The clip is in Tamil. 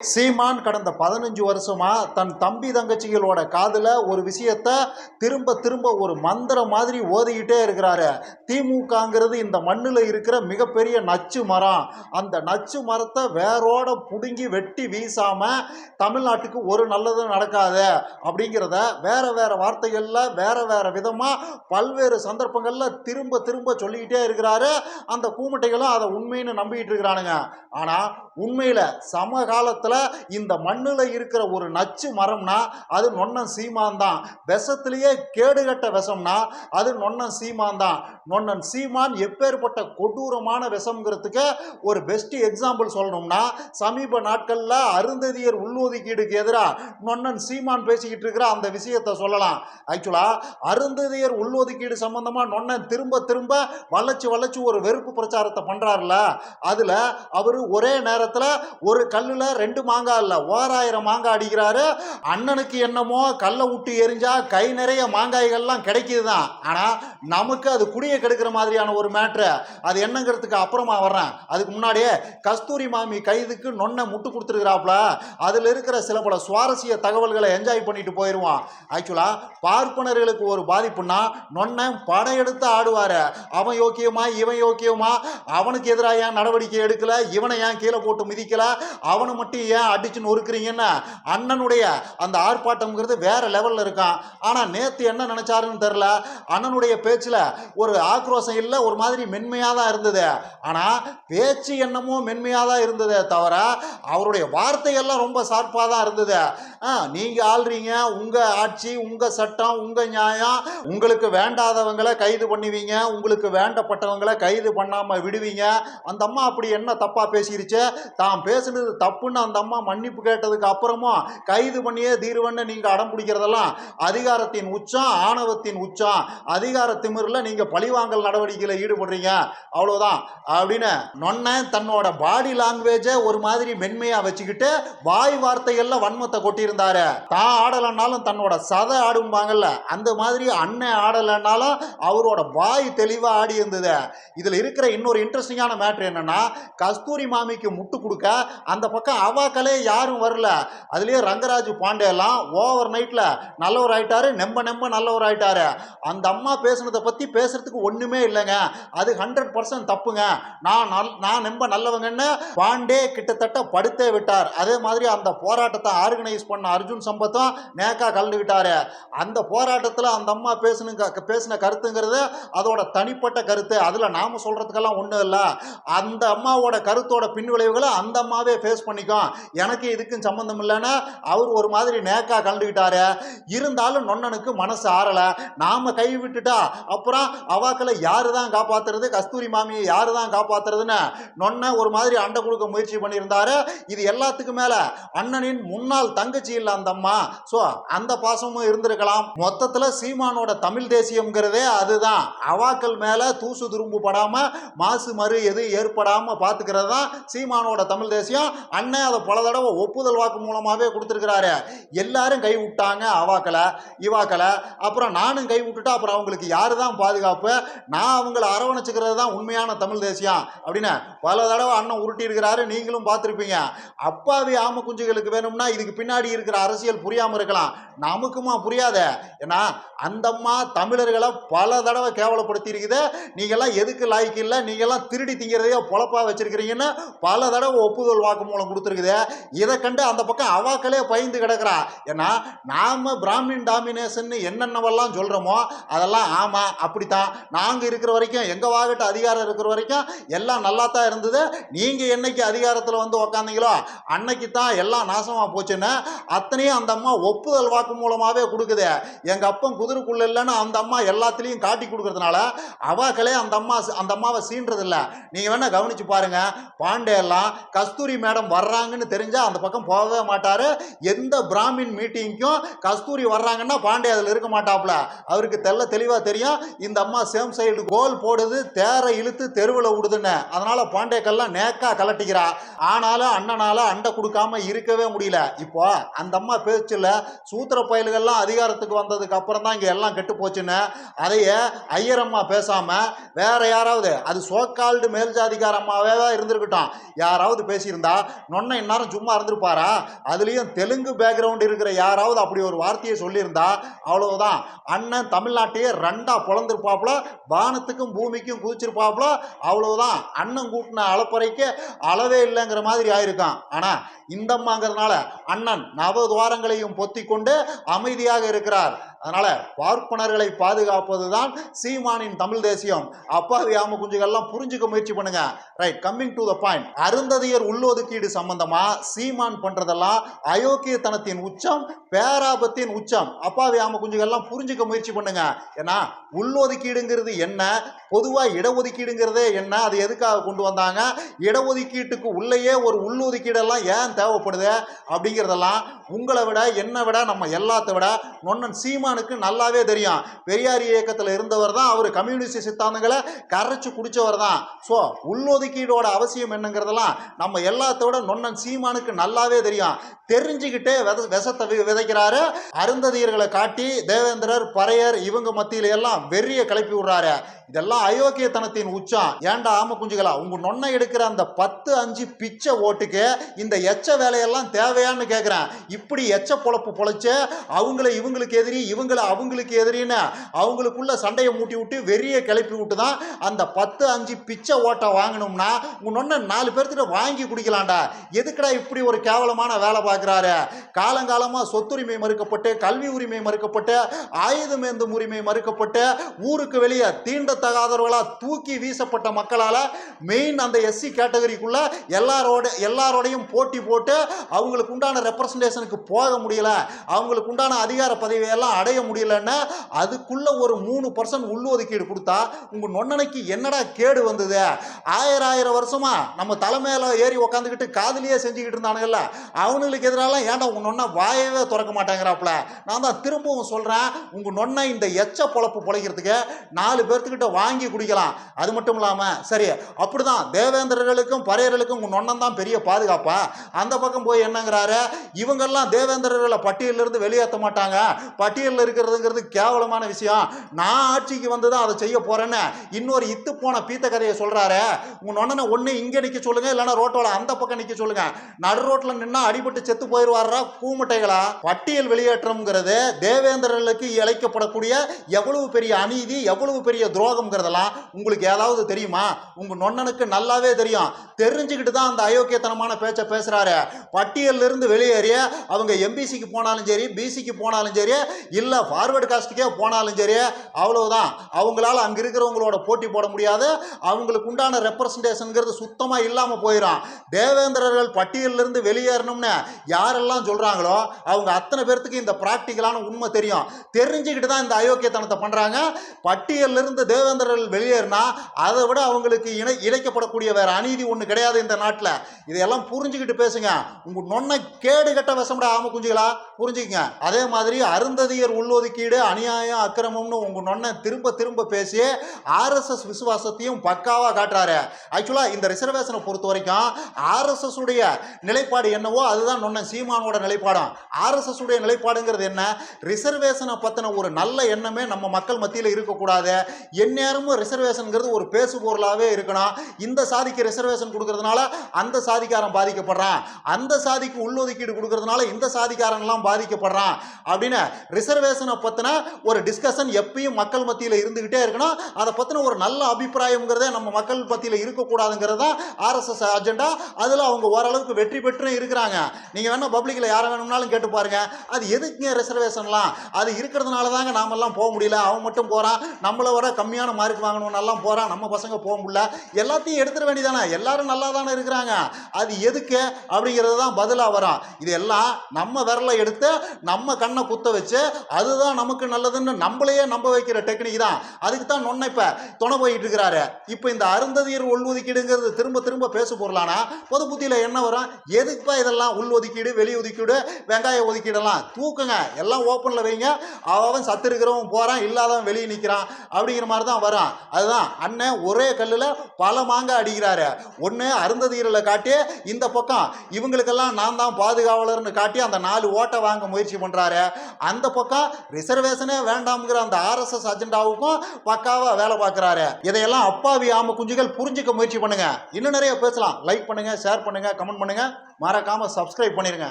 சீமான் கடந்த பதினஞ்சு வருஷமா தன் தம்பி தங்கச்சிகளோட காதுல ஒரு விஷயத்த திரும்ப திரும்ப ஒரு மந்திரம் மாதிரி ஓதிக்கிட்டே இருக்கிறாரு. திமுகங்கிறது இந்த மண்ணில் இருக்கிற மிகப்பெரிய நச்சு மரம். அந்த நச்சு மரத்தை வேரோட புடுங்கி வெட்டி வீசாம தமிழ்நாட்டுக்கு ஒரு நல்லதும் நடக்காது அப்படிங்கிறத வேற வேற வார்த்தைகளில் வேற வேற விதமா பல்வேறு சந்தர்ப்பங்களில் திரும்ப திரும்ப சொல்லிக்கிட்டே இருக்கிறாரு. அந்த கூமட்டைகளும் அதை உண்மைன்னு நம்பிக்கிட்டு இருக்கிறானுங்க. ஆனா உண்மையில சமகாலத்துல இந்த மண்ணுல இருக்கிற ஒரு நச்சு மரம்னா அது நொன்னன் சீமான் தான் விஷத்திலேயே கேடுகட்ட விஷம்னா அது நொன்னன் சீமான் தான் நொன்னன் சீமான் எப்பேற்பட்ட கொடூரமான விஷம்ங்கிறதுக்கு ஒரு பெஸ்ட் எக்ஸாம்பிள் சொல்லணும்னா சமீப நாட்கள்ல அருந்ததியர் உள்ளொதுக்கீடுக்கு எதிராக நொன்னன் சீமான் பேசிக்கிட்டு இருக்கிற அந்த விஷயத்தை சொல்லலாம். ஆக்சுவலா அருந்ததியர் உள்ளொதுக்கீடு சம்பந்தமாக நொன்னன் திரும்ப திரும்ப வளைச்சு வளைச்சு ஒரு வெறுப்பு பிரச்சாரத்தை பண்ணுறாருல அதுல அவர் ஒரே நேரத்துல ஒரு கல்லுல ரெண்டு மாங்காய் இல்ல ஓராயிரம் மாங்காய் அடிக்கிறாரு. அண்ணனுக்கு என்னமோ கல்லை விட்டு எரிஞ்சா கை நிறைய மாங்காய்கள்லாம் கிடைக்குதுதான். ஆனால் நமக்கு அது குடியை கெடுக்கிற மாதிரியான ஒரு மேட்ரு அது என்னங்கிறதுக்கு அப்புறமா வர்றேன். அதுக்கு முன்னாடியே கஸ்தூரி மாமி கைதுக்கு நொன்னை முட்டு கொடுத்துருக்குறாப்புல. அதில் இருக்கிற சில பல சுவாரஸ்ய தகவல்களை என்ஜாய் பண்ணிட்டு போயிடுவான் ஆக்சுவலா பார்ப்பனர்களுக்கு ஒரு பாதிப்புன்னா நொன்னை படையெடுத்து ஆடுவார். அவன் யோக்கியமா இவன் யோக்கியமா? அவனுக்கு எதிராக ஏன் நடவடிக்கை எடுக்கல? இவனை ஏன் கீழே போட்டு மிதிக்கல? அவனை மட்டும் ஏன் அடிச்சு நொறுக்குறீங்கன்னு அண்ணனுடைய அந்த ஆர்ப்பாட்டம்ங்கிறது வேற லெவல்ல இருக்கான். ஆனா நேத்து என்ன நினைச்சாருன்னு தெரில அண்ணனுடைய பேச்சுல ஒரு ஆக்ரோஷம் இல்லை ஒரு மாதிரி மென்மையாக தான் இருந்தது. ஆனா பேச்சு என்னமோ மென்மையாக தான் இருந்ததே தவிர அவருடைய வார்த்தைகள்லாம் ரொம்ப ஷார்ப்பாக தான் இருந்தது. ஆ, நீங்க ஆள்றீங்க உங்க ஆட்சி உங்க சட்டம் உங்க நியாயம். உங்களுக்கு வேண்டாதவங்களை கைது பண்ணுவீங்க உங்களுக்கு வேண்டப்பட்டவங்களை கைது பண்ணாம விடுவீங்க. அந்த அம்மா அப்படி என்ன தப்பா பேசிருச்சு? தான் பேசுனது தப்புன்னு அந்த அம்மா மன்னிப்பு கேட்டதுக்கு அப்புறமும் கைது பண்ணியே தீர்வன்னு நீங்கள் அடம் பிடிக்கிறதெல்லாம் அதிகாரத்தின் உச்சம் ஆணவத்தின் உச்சம் அதிகார திமிரில் நீங்கள் பழிவாங்கல் நடவடிக்கையில் ஈடுபடுறீங்க. அவ்வளோதான் அப்படின்னு நொன்ன தன்னோட பாடி லாங்குவேஜை ஒரு மாதிரி மென்மையாக வச்சுக்கிட்டு வாய் வார்த்தைகளில் வன்மத்தை கொட்டியிருந்தாரு. தான் ஆடலைன்னாலும் தன்னோட சதை ஆடும்பாங்கல்ல அந்த மாதிரி அண்ணன் ஆடலைன்னாலும் அவரோட வாய் தெளிவாக ஆடி இருந்தது. இதில் இருக்கிற இன்னொரு இன்ட்ரெஸ்டிங்கான மேட்ரு என்னென்னா கஸ்தூரி மாமிக்கு முட்டு கொடுக்க அந்த பக்கம் அவாக்களே யாரும் வரல. அதுலேயே ரங்கராஜ் பாண்டே எல்லாம் ஓவர் நைட்டில் நல்லவர் ஆயிட்டாரு நெம்ப நெம்ப நல்லவர் ஆயிட்டாரு அந்த அம்மா பேசுனதை பற்றி பேசுறதுக்கு ஒன்றுமே இல்லைங்க. அது ஹண்ட்ரட் பர்சன்ட் தப்புங்க. நான் நல் நான் நெம்ப நல்லவங்கன்னு பாண்டே கிட்டத்தட்ட படுத்தே விட்டார். அதே மாதிரி அந்த போராட்டத்தை ஆர்கனைஸ் பண்ண அர்ஜுன் சம்பத்தும் நேக்கா கலந்துக்கிட்டாரு அந்த போராட்டத்தில் அந்த அம்மா பேசுனுங்க பேசின கருத்துங்கிறது அதோட தனிப்பட்ட கருத்து. அதில் நாம் சொல்கிறதுக்கெல்லாம் ஒன்றும் இல்லை. அந்த அம்மாவோட கருத்தோட பின்விளைவுகளை அந்த அம்மாவே ஃபேஸ் பண்ணிக்கும். எனக்கு இதுக்கும் சம்மந்தம் இல்லைன்னா அவர் ஒரு மாதிரி நேக்கா கலந்துக்கிட்டாரு. இருந்தாலும் நொண்ணனுக்கு மனசு ஆறலை. நாம கை விட்டுட்டா அப்புறம் அவாக்களை யாரு தான் காப்பாத்துறது? கஸ்தூரி மாமியை யாரு தான் காப்பாத்துறதுன்னு நொன்ன ஒரு மாதிரி அண்டை கொடுக்க முயற்சி பண்ணியிருந்தாரு. இது எல்லாத்துக்கும் மேல அண்ணனின் முன்னாள் தங்கச்சி இல்ல அந்த அம்மா. ஸோ அந்த பாசமும் இருந்திருக்கலாம். மொத்தத்தில் சீமானோட தமிழ் தேசியம்ங்கிறதே அதுதான். அவாக்கள் மேல தூசு துரும்பு படாம மாசு மறு எதுவும் ஏற்படாம பார்த்துக்கிறது தான் சீமானோட தமிழ் தேசியம். அண்ணன் அதை பல தடவை ஒப்புதல் வாக்கு மூலமாவே கொடுத்துருக்கிறாரு. எல்லாரும் கை விட்டாங்க அவாக்களை இவாக்களை அப்புறம் நானும் கை விட்டுட்டா அப்புறம் அவங்களுக்கு யாரு தான் பாதுகாப்பு? நான் அவங்கள அரவணைச்சுக்கிறது தான் உண்மையான தமிழ் தேசியம் அப்படின்னு பல தடவை அண்ணன் உருட்டி இருக்கிறாரு நீங்களும் பார்த்துருப்பீங்க. அப்பாவி ஆம குஞ்சுகளுக்கு வேணும்னா இதுக்கு பின்னாடி இருக்கிற அரசியல் புரியாம இருக்கலாம். நமக்குமா புரியாத. ஏன்னா அந்தம்மா தமிழர்களை பல தடவை கேவலப்படுத்தி இருக்குது நீங்கள்லாம் எதுக்கு லாய்க்கு இல்லை? நீங்கள்லாம் திருடி திங்கிறதையோ பொழப்பா வச்சிருக்கிறீங்கன்னு பல தடவை ஒப்புதல் வாக்கு மூலம் கொடுத்துருக்குது. இதை கண்டு அந்த பக்கம் அவாக்களே பயந்து கிடக்குறா. ஏன்னா நாம் பிராமின் டாமினேஷன் என்னென்னவெல்லாம் சொல்கிறோமோ அதெல்லாம் ஆமாம் அப்படித்தான். நாங்கள் இருக்கிற வரைக்கும் எங்கள் வாகிட்ட அதிகாரம் இருக்கிற வரைக்கும் எல்லாம் நல்லா தான் இருந்தது. நீங்கள் என்னைக்கு அதிகாரத்தில் வந்து உக்காந்தீங்களோ அன்னைக்கு தான் எல்லாம் நாசமாக போச்சுன்னு அத்தனையும் அந்த அம்மா ஒப்புதல் வாக்கு மூலமாகவே கொடுக்குது. எங்கள் அப்பன் குதிரைக்குள்ள இல்லைன்னு அந்த அம்மா எல்லாத்துலேயும் காட்டி கொடுக்கறதுனால அவாக்களே அந்த அம்மா அந்த அம்மாவை சீன்றதில்லை. நீங்கள் வேணால் கவனித்து பாருங்கள் பாண்டே எல்லாம் கஸ்தூரி மேடம் வர்றாங்கன்னு தெரிஞ்சா அந்த பக்கம் போகவே மாட்டாரு. எந்த பிராமின் மீட்டிங்க்கும் கஸ்தூரி வர்றாங்கன்னா பாண்டே அதில் இருக்க மாட்டாப்புல. அவருக்கு தெல்ல தெளிவாக தெரியும். இந்த அம்மா சேம் சைடு கோல் போடுது தேரை இழுத்து தெருவில் விடுதுன்னு. அதனால் பாண்டேக்கெல்லாம் நேக்கா கலட்டிக்கிறா. ஆனாலும் அண்ணனால அண்டை கொடுக்காம இருக்கவே முடியல. இப்போ அந்த அம்மா பேச்சில் சூத்திர பயல்கள்லாம் அதிகாரத்துக்கு வந்ததுக்கு அப்புறம் தான் இங்கே எல்லாம் கெட்டு போச்சுன்னு. அதையே ஐயரம்மா பேசாமல் வேற யாராவது அது சோக்கால்டு மேல்ஜாதிகாரம்மாவே அம்மாவே தான் இருந்திருக்கட்டும். யாராவது பேசியிருந்தா நொன்னை நேரம் சும்மா இருந்திருப்பாரா? அதுலேயும் தெலுங்கு பேக்ரவுண்ட் இருக்கிற யாராவது அப்படி ஒரு வார்த்தையை சொல்லியிருந்தா அவ்வளவுதான். அண்ணன் தமிழ்நாட்டையே ரெண்டாக பொழந்திருப்பாப்புல வானத்துக்கும் பூமிக்கும் குதிச்சிருப்பாப்புல அவ்வளவுதான். அண்ணன் கூட்டின அளப்பறைக்கு அளவே இல்லைங்கிற மாதிரி ஆயிருக்கான். ஆனால் இந்தம்மாங்கிறதுனால அண்ணன் அண்ணன் நவதுவாரங்களையும் பொத்தி கொண்டு அமைதியாக இருக்கிறார். அதனால பார்ப்பனர்களை பாதுகாப்பதுதான் சீமானின் தமிழ் தேசியம். அப்பாவி ஆம குஞ்சுகள்லாம் புரிஞ்சுக்க முயற்சி பண்ணுங்க. Right coming to the point Arunthathiyar உள்ளொதுக்கீடு சம்பந்தமா சீமான் பண்றதெல்லாம் அயோக்கியத்தனத்தின் உச்சம் பேராபத்தின் உச்சம். அப்பாவி ஆம குஞ்சுகள்லாம் புரிஞ்சுக்க முயற்சி பண்ணுங்க. ஏன்னா உள்ளொதுக்கீடுங்கிறது என்ன? பொதுவாக இடஒதுக்கீடுங்கிறதே என்ன? அது எதுக்காக கொண்டு வந்தாங்க? இடஒதுக்கீட்டுக்கு உள்ளேயே ஒரு உள்ளொதுக்கீடெல்லாம் ஏன் தேவைப்படுது அப்படிங்கிறதெல்லாம் உங்களை விட என்னை விட நம்ம எல்லாத்த விட நொன்னன் சீமானுக்கு நல்லாவே தெரியும். பெரியார் இயக்கத்தில் இருந்தவர் தான் அவர் கம்யூனிஸ்ட் சித்தாந்தங்களை கரைச்சி குடித்தவர் தான். ஸோ உள்ளொதுக்கீடோட அவசியம் என்னங்கிறதெல்லாம் நம்ம எல்லாத்த விட நொன்னன் சீமானுக்கு நல்லாவே தெரியும். தெரிஞ்சுக்கிட்டே வித விஷத்தை வி- விதைக்கிறாரு. அருந்ததியர்களை காட்டி தேவேந்திரர் பறையர் இவங்க மத்தியில எல்லாம் வெறிய கிளப்பி விடுறாரு. இதெல்லாம் அயோக்கியத்தனத்தின் உச்சம் ஏன்டா ஆம குஞ்சுகளா? உங்க நொன்னை எடுக்கிற அந்த பத்து அஞ்சு பிச்சை ஓட்டுக்கு இந்த எச்ச வேலையெல்லாம் தேவையான்னு கேட்குறேன் இப்படி எச்ச பொழப்பு பொழைச்சு அவங்கள இவங்களுக்கு எதிரி இவங்கள அவங்களுக்கு எதிரின்னு அவங்களுக்குள்ள சண்டையை மூட்டி விட்டு வெறியை கிளப்பி விட்டு தான் அந்த பத்து அஞ்சு பிச்சை ஓட்டை வாங்கணும்னா உங்க நொன்னை நாலு பேர்த்திட்ட வாங்கி குடிக்கலாம்டா. எதுக்குடா இப்படி ஒரு கேவலமான வேலை பார்க்குறாரு காலங்காலமாக சொத்துரிமை மறுக்கப்பட்டு கல்வி உரிமை மறுக்கப்பட்டு ஆயுதமேந்தும் உரிமை மறுக்கப்பட்டு ஊருக்கு வெளியே தீண்டத்தகாதவர்களாக தூக்கி வீசப்பட்ட மக்களால் மெயின் அந்த எஸ்சி கேட்டகரிக்குள்ள எல்லாரோட எல்லாரோடையும் போட்டி போட்டு அவங்களுக்கு உண்டான ரெப்ரசன்டேஷனுக்கு போக முடியல. அவங்களுக்கு உண்டான அதிகார பதவியெல்லாம் அடைய முடியலன்னு அதுக்குள்ள ஒரு மூணு பர்சன்ட் உள்ளொதுக்கீடு கொடுத்தா உங்க நொன்னனைக்கு என்னடா கேடு வந்தது? ஆயிரம் ஆயிரம் வருஷமா நம்ம தலைமையில ஏறி உக்காந்துக்கிட்டு காதலியே செஞ்சுக்கிட்டு இருந்தானுங்கல்ல. அவனுங்களுக்கு எதிராலாம் ஏன்டா உங்க நொன்னை வாயவே திறக்க மாட்டேங்கிறாப்புல? நான் தான் திரும்பவும் சொல்றேன் உங்க நொன்னை இந்த எச்ச பொழப்பு பொழைக்கிறதுக்கு நாலு பேர்த்துக்கிட்ட வாங்கி குடிக்கலாம். அது மட்டும் இல்லாம சரி அப்படிதான் தேவேந்திரர்களுக்கும் பறையர்களுக்கும் உங்க தான் பெரிய பாதுகாப்பா? அந்த பக்கம் போய் என்னங்கிறாரு? இவங்கெல்லாம் தேவேந்திரர்களை பட்டியலிருந்து வெளியேற்ற மாட்டாங்க. பட்டியலில் இருக்கிறதுங்கிறது கேவலமான விஷயம். நான் ஆட்சிக்கு வந்து தான் அதை செய்ய போறேன்னு இன்னொரு இத்து போன பீத்த கதையை சொல்றாரு. உங்க நொண்ணனை ஒண்ணு இங்க நிக்க சொல்லுங்க இல்லைன்னா ரோட்டோட அந்த பக்கம் நிக்க சொல்லுங்க. நடு ரோட்டில் நின்னா அடிபட்டு செத்து போயிடுவாரா கூமுட்டைகளா பட்டியல் வெளியேற்றம்ங்கிறது தேவேந்திரர்களுக்கு இழைக்கப்படக்கூடிய எவ்வளவு பெரிய அநீதி எவ்வளவு பெரிய துரோகம்ங்கிறதெல்லாம் உங்களுக்கு ஏதாவது தெரியுமா? உங்க நொண்ணனுக்கு நல்லாவே தெரியும். தெரிஞ்சுக்கிட்டு தான் அந்த அயோக்கியத்தனமான பேச்சை பேசுறாரு. பட்டியலிருந்து இருந்து வெளியேறி அவங்க எம்பிசிக்கு போனாலும் சரி பிசிக்கு போனாலும் சரி இல்ல ஃபார்வர்டு காஸ்ட்டுக்கே போனாலும் சரி அவ்வளவுதான். அவங்களால அங்க இருக்கிறவங்களோட போட்டி போட முடியாது. அவங்களுக்கு உண்டான ரெப்ரசன்டேஷனுங்கிறது சுத்தமா இல்லாம போயிடும் தேவேந்திரர்கள் பட்டியலிருந்து வெளியேறணும்னு யாரெல்லாம் சொல்றாங்களோ அவங்க அத்தனை பேர்த்துக்கு இந்த பிராக்டிக்கலான உண்மை தெரியும். தெரிஞ்சுக்கிட்டு தான் இந்த அயோக்கியத்தனத்தை பண்றாங்க. பட்டியலிருந்து இருந்து தேவேந்திரர்கள் வெளியேறினா அதை விட அவங்களுக்கு இணை இழைக்கப்படக்கூடிய வேற அநீதி ஒன்று கிடையாது இந்த நாட்டில். இதையெல்லாம் புரிஞ்சுக்கிட்டு பேசுங்க. உங்க நொன்ன கேடு கட்ட விஷம்டா ஆம குஞ்சுகளா? புரிஞ்சுக்கங்க. அதே மாதிரி அருந்ததியர் உள்ளொதுக்கீடு அநியாயம் அக்கிரமம்னு உங்க நொன்ன திரும்ப திரும்ப பேசி ஆர்எஸ்எஸ் விசுவாசத்தையும் பக்காவா காட்டுறாரு. ஆக்சுவலா இந்த ரிசர்வேஷனை பொறுத்த வரைக்கும் ஆர்எஸ்எஸ் உடைய நிலைப்பாடு என்னவோ அதுதான் நொன்ன சீமானோட நிலைப்பாடும். ஆர்எஸ்எஸ் உடைய நிலைப்பாடுங்கிறது என்ன? ரிசர்வேஷனை பத்தின ஒரு நல்ல எண்ணமே நம்ம மக்கள் மத்தியில் இருக்கக்கூடாது. எந்நேரமும் ரிசர்வேஷனுங்கிறது ஒரு பேசு பொருளாகவே இருக்கணும். இந்த சாதிக்கு ரிசர்வேஷன் கொடுக்கறதுனால அந்த சாதிக்காரன் பாதிக்கப்படுறான். அந்த சாதிக்கு உள்ளொதுக்கீடு கொடுக்கறதுனால இந்த சாதிக்காரன்லாம் பாதிக்கப்படுறான். அப்படின்னு ரிசர்வேஷனை பற்றின ஒரு டிஸ்கஷன் எப்பயும் மக்கள் மத்தியில் இருந்துக்கிட்டே இருக்கணும். அதை பற்றின ஒரு நல்ல அபிப்பிராயங்கிறதே நம்ம மக்கள் மத்தியில் இருக்கக்கூடாதுங்கிறது தான் ஆர்எஸ்எஸ் அஜெண்டா அதில் அவங்க ஓரளவுக்கு வெற்றி பெற்றும் இருக்கிறாங்க. நீங்கள் வேணால் பப்ளிக்கில் யாரை வேணும்னாலும் கேட்டு பாருங்க. அது எதுக்குங்க ரிசர்வேஷன்லாம் அது இருக்கிறதுனால தாங்க நாமெல்லாம் போக முடியல. அவன் மட்டும் போகிறான் நம்மளை விட கம்மியான மார்க் வாங்கணும்னெல்லாம் போகிறான் நம்ம பசங்க போக முடியல. எல்லாத்தையும் எடுத்துட வேண்டியதானே? எல்லாரும் நல்லா தானே இருக்கிறாங்க. அது எதுக்கு? அப்படிங்கிறது தான் பதிலாக வரும் இதெல்லாம் நம்ம விரலை எடுத்து நம்ம கண்ணை குத்த வச்சு அதுதான் நமக்கு நல்லதுன்னு நம்மளையே நம்ப வைக்கிற டெக்னிக் தான். அதுக்கு தான் நொன்ன இப்போ துணை போயிட்டு இருக்கிறாரு. இப்போ இந்த அருந்ததியர் உள்ஒதுக்கீடுங்கிறது திரும்ப திரும்ப பேச பொருளானா? பொது புத்தியில் என்ன வரும்? எதுக்குப்பா இதெல்லாம் உள் ஒதுக்கீடு வெளி ஒதுக்கீடு வெங்காய ஒதுக்கீடெல்லாம்? தூக்குங்க. எல்லாம் ஓப்பனில் வைங்க. அவன் சத்து இருக்கிறவன் போகிறான் இல்லாதவன் வெளியே நிற்கிறான் அப்படிங்கிற மாதிரி தான் வரும். அதுதான் அண்ணன் ஒரே கல்லில் பல மாங்காய் அடிக்கிறாரு. ஒன்று அருந்ததீரில் காட்டி இந்த பக்கம் இவங்களுக்கெல்லாம் நான் தான் பாதுகாவலர்னு காட்டி அந்த நாலு ஓட்டை வாங்க முயற்சி பண்ணுறாரு அந்த பக்கம் ரிசர்வேஷனே வேண்டாம்ங்கிற அந்த ஆர்எஸ்எஸ் அஜெண்டாவுக்கும் பக்காவாக வேலை பார்க்குறாரு. இதையெல்லாம் அப்பாவி ஆம குஞ்சுகள் புரிஞ்சுக்க முயற்சி பண்ணுங்க. இன்னும் நிறைய பேசலாம். லைக் பண்ணுங்க ஷேர் பண்ணுங்க கமெண்ட் பண்ணுங்க. மறக்காமல் சப்ஸ்கிரைப் பண்ணிடுங்க